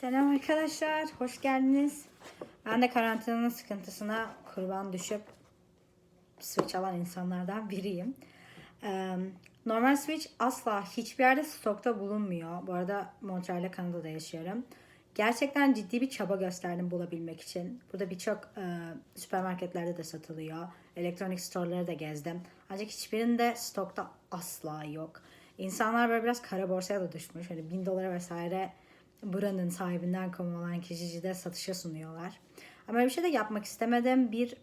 Selam arkadaşlar, hoş geldiniz. Ben de karantinanın sıkıntısına kurban düşüp Switch alan insanlardan biriyim. Normal Switch asla hiçbir yerde stokta bulunmuyor. Bu arada Montreal'de Kanada'da yaşıyorum. Gerçekten ciddi bir çaba gösterdim bulabilmek için. Burada birçok e, süpermarketlerde de satılıyor. Elektronik store'ları da gezdim. Ancak hiçbirinde stokta asla yok. İnsanlar böyle biraz kara borsaya da düşmüş. Hani bin dolara vesaire buranın sahibinden kovulan kişicide satışa sunuyorlar. Ama bir şey de yapmak istemedim. Bir,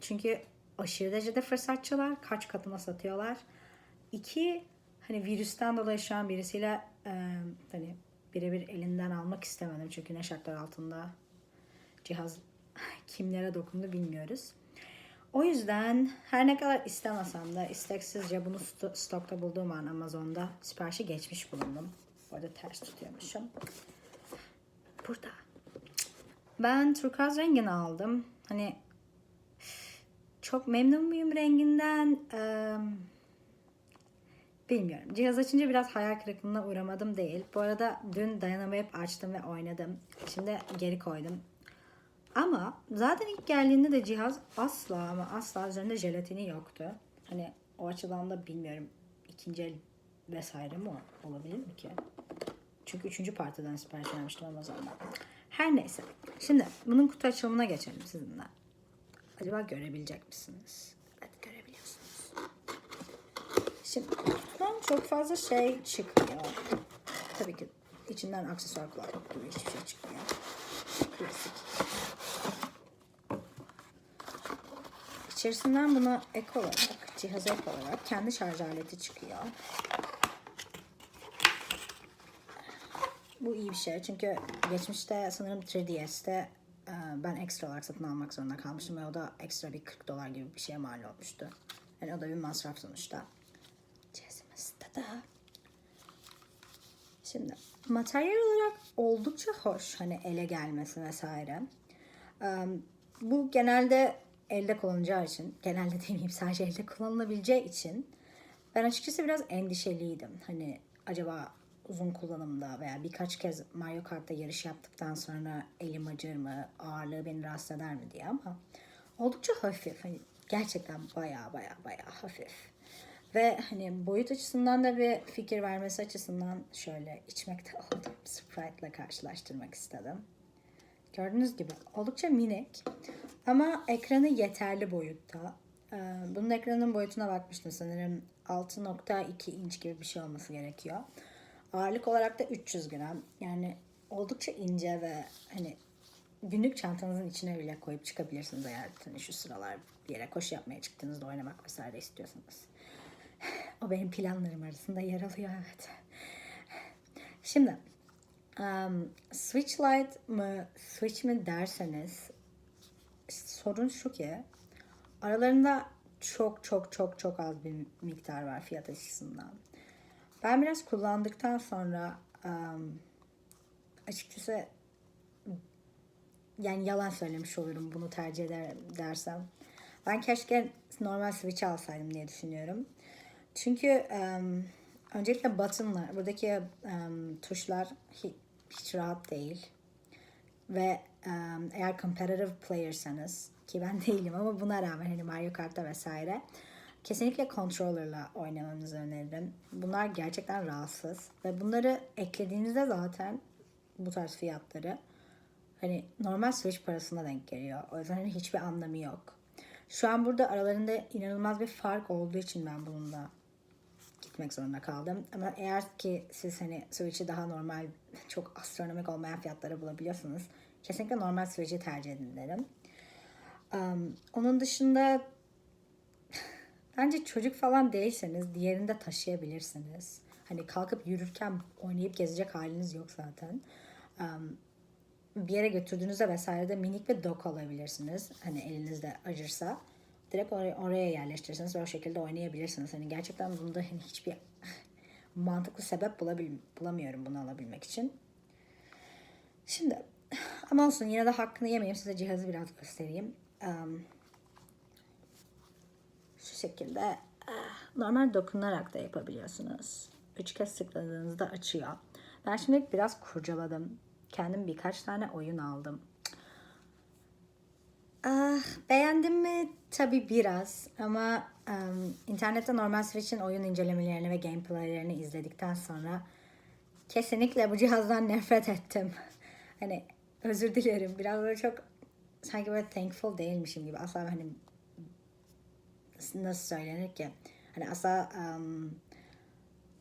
çünkü aşırı derecede fırsatçılar. Kaç katına satıyorlar. İki, hani virüsten dolayı şu an birisiyle e, hani birebir elinden almak istemedim. Çünkü ne şartlar altında cihaz kimlere dokundu bilmiyoruz. O yüzden her ne kadar istemesem de isteksizce bunu sto- stokta bulduğum an Amazon'da siparişi geçmiş bulundum. Bu arada ters tutuyormuşum. Burada. Ben turkuaz rengini aldım. Hani çok memnun muyum renginden? Eee, bilmiyorum. Cihaz açınca biraz hayal kırıklığına uğramadım değil. Bu arada dün dayanamayıp açtım ve oynadım. Şimdi geri koydum. Ama zaten ilk geldiğinde de cihaz asla ama asla üzerinde jelatini yoktu. Hani o açıdan da bilmiyorum. ikinci el vesaire mi olabilir mi ki? Çünkü üçüncü partiden sipariş vermiştim Amazon'dan. Her neyse. Şimdi bunun kutu açılımına geçelim sizinle. Acaba görebilecek misiniz? Evet görebiliyorsunuz. Şimdi kutudan çok fazla şey çıkmıyor. Tabii ki içinden aksesuar kulaklık gibi hiçbir şey çıkmıyor. Klasik. İçerisinden buna ek olarak, cihaza ek olarak kendi şarj aleti çıkıyor. Bu iyi bir şey çünkü geçmişte sanırım 3DS'te e, ben ekstra olarak satın almak zorunda kalmıştım ve o da ekstra bir 40 dolar gibi bir şeye mal olmuştu. Yani o da bir masraf sonuçta. Cihazımız da Şimdi materyal olarak oldukça hoş hani ele gelmesi vesaire. Ee, Bu genelde elde kullanılacağı için, genelde demeyeyim sadece elde kullanılabileceği için ben açıkçası biraz endişeliydim. Hani acaba uzun kullanımda veya birkaç kez Mario Kart'ta yarış yaptıktan sonra elim acır mı, ağırlığı beni rahatsız eder mi diye ama oldukça hafif. Hani gerçekten baya baya baya hafif. Ve hani boyut açısından da bir fikir vermesi açısından şöyle içmekte olduğum Sprite'la karşılaştırmak istedim. Gördüğünüz gibi oldukça minik ama ekranı yeterli boyutta. Ee, Bunun ekranın boyutuna bakmıştım sanırım 6.2 inç gibi bir şey olması gerekiyor. Ağırlık olarak da 300 gram. Yani oldukça ince ve hani günlük çantanızın içine bile koyup çıkabilirsiniz eğer hani şu sıralar bir yere koşu yapmaya çıktığınızda oynamak vesaire istiyorsanız. O benim planlarım arasında yer alıyor evet. Şimdi um, Switch Lite mı Switch mi derseniz sorun şu ki aralarında çok çok çok çok az bir miktar var fiyat açısından. Ben biraz kullandıktan sonra açıkçası yani yalan söylemiş olurum bunu tercih eder dersem. Ben keşke normal Switch alsaydım diye düşünüyorum. Çünkü öncelikle buttonlar, buradaki tuşlar hiç, rahat değil. Ve eğer competitive player'sanız ki ben değilim ama buna rağmen hani Mario Kart'ta vesaire kesinlikle controller'la oynamanızı öneririm. Bunlar gerçekten rahatsız ve bunları eklediğinizde zaten bu tarz fiyatları hani normal Switch parasına denk geliyor. O yüzden hani hiçbir anlamı yok. Şu an burada aralarında inanılmaz bir fark olduğu için ben bununla gitmek zorunda kaldım. Ama eğer ki siz hani Switch'i daha normal, çok astronomik olmayan fiyatlara bulabiliyorsanız kesinlikle normal Switch'i tercih edin derim. Um, onun dışında bence çocuk falan değilseniz diğerini de taşıyabilirsiniz. Hani kalkıp yürürken oynayıp gezecek haliniz yok zaten. Um, bir yere götürdüğünüzde vesaire de minik bir dock alabilirsiniz. Hani elinizde acırsa. Direkt oraya, oraya yerleştirirsiniz ve o şekilde oynayabilirsiniz. Hani gerçekten bunda hani hiçbir mantıklı sebep bulabil, bulamıyorum bunu alabilmek için. Şimdi ama olsun yine de hakkını yemeyeyim. Size cihazı biraz göstereyim. Um, şekilde ah, normal dokunarak da yapabiliyorsunuz. Üç kez tıkladığınızda açıyor. Ben şimdi biraz kurcaladım. kendim birkaç tane oyun aldım. Ah, beğendim mi? Tabii biraz ama em, internette normal Switch'in oyun incelemelerini ve gameplaylerini izledikten sonra kesinlikle bu cihazdan nefret ettim. Hani özür dilerim. Biraz böyle çok sanki böyle thankful değilmişim gibi. Asla hani nasıl söylenir ki? Hani asla em,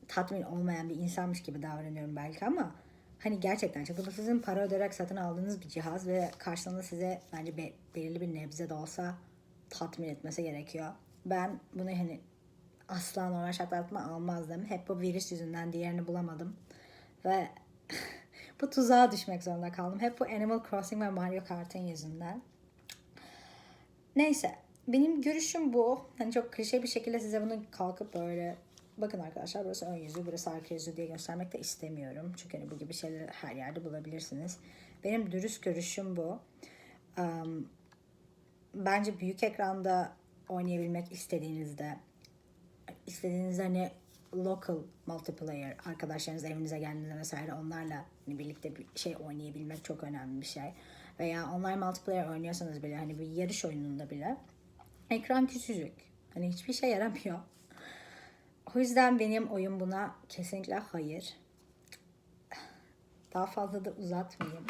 tatmin olmayan bir insanmış gibi davranıyorum belki ama hani gerçekten çünkü bu sizin para öderek satın aldığınız bir cihaz ve karşılığında size bence be- belirli bir nebze de olsa tatmin etmesi gerekiyor. Ben bunu hani asla normal şartlarda almazdım. Hep bu virüs yüzünden diğerini bulamadım. Ve bu tuzağa düşmek zorunda kaldım. Hep bu Animal Crossing ve Mario Kart'ın yüzünden. Neyse. Benim görüşüm bu. Hani çok klişe bir şekilde size bunu kalkıp böyle bakın arkadaşlar burası ön yüzü, burası arka yüzü diye göstermek de istemiyorum. Çünkü hani bu gibi şeyleri her yerde bulabilirsiniz. Benim dürüst görüşüm bu. Um, bence büyük ekranda oynayabilmek istediğinizde istediğiniz hani local multiplayer arkadaşlarınız evinize geldiğinde vesaire onlarla hani birlikte bir şey oynayabilmek çok önemli bir şey. Veya online multiplayer oynuyorsanız bile hani bir yarış oyununda bile ekran küçücük. Hani hiçbir şey yaramıyor. O yüzden benim oyun buna kesinlikle hayır. Daha fazla da uzatmayayım.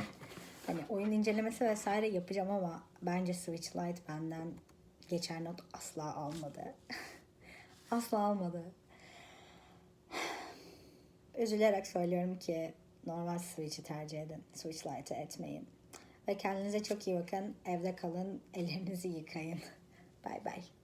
Hani oyun incelemesi vesaire yapacağım ama bence Switch Lite benden geçer not asla almadı. asla almadı. Üzülerek söylüyorum ki normal Switch'i tercih edin. Switch Lite'ı etmeyin. Ve kendinize çok iyi bakın. Evde kalın. Ellerinizi yıkayın. Bye bye.